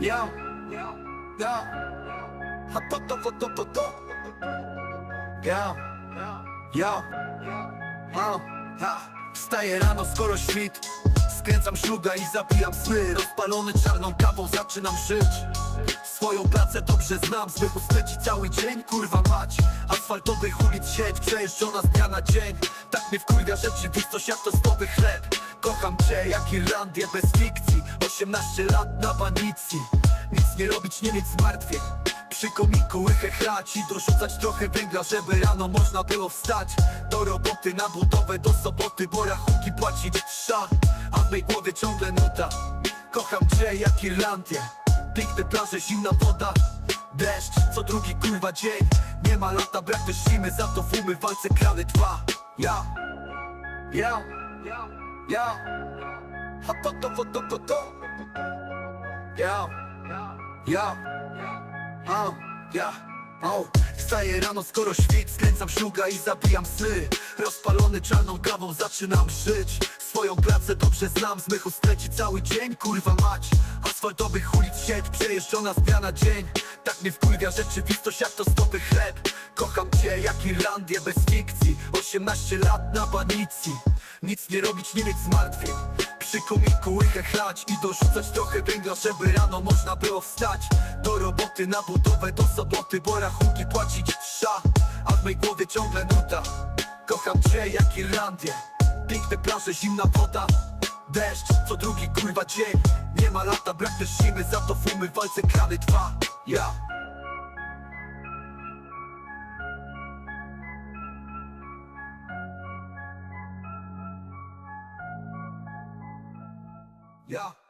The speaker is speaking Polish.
Ja, ja, a to to to to to to. Ja, ja, a, ha. Wstaję rano, skoro świt. Skręcam szluga i zabijam sny. Rozpalony czarną kawą zaczynam żyć Swoją pracę dobrze znam Zbychu spędzi cały dzień, kurwa mać. Asfaltowych ulic sieć Przejeżdżona z dnia na dzień. Tak mnie wkurwia rzeczywistość jak to stowy chleb Kocham cię jak Irlandię bez fikcji. 18 lat na banicji Nic nie robić, nie mieć zmartwień. Przy komiku łychę chrać i dorzucać trochę węgla, żeby rano można było wstać. Do roboty na budowę do soboty, bo rachunki płacić trzeba A w mej głowie ciągle nuta. Kocham cię jak Irlandię Piękne plaże, zimna woda. Deszcz, co drugi kurwa dzień. Nie ma lata, brak też zimy, za to w umywalce krany dwa. Ja, ja, ja A to to to to to to. Ja, ja. A, ja, o Wstaję rano, skoro świt, skręcam szluga i zabijam sny. Rozpalony czarną kawą zaczynam żyć. Swoją pracę dobrze znam, z mych leci cały dzień, kurwa mać Asfaltowych ulic sieć, przejeżdżona z dnia na dzień. Tak mnie wpływa rzeczywistość jak to stopy chleb. Kocham cię jak Irlandię bez fikcji. 18 lat na banicji Nic nie robić, nie mieć zmartwień. Przy komiku łychę i dorzucać trochę węgla, żeby rano można było wstać. Do roboty na budowę do soboty, bo rachunki płacić trzeba A w mej głowie ciągle nuta. Kocham cię jak Irlandię. Piękne plaże, zimna woda deszcz Co drugi kurwa dzień. Nie ma lata, brak też zimy Za to w umywalce krany dwa. Ja. Yeah.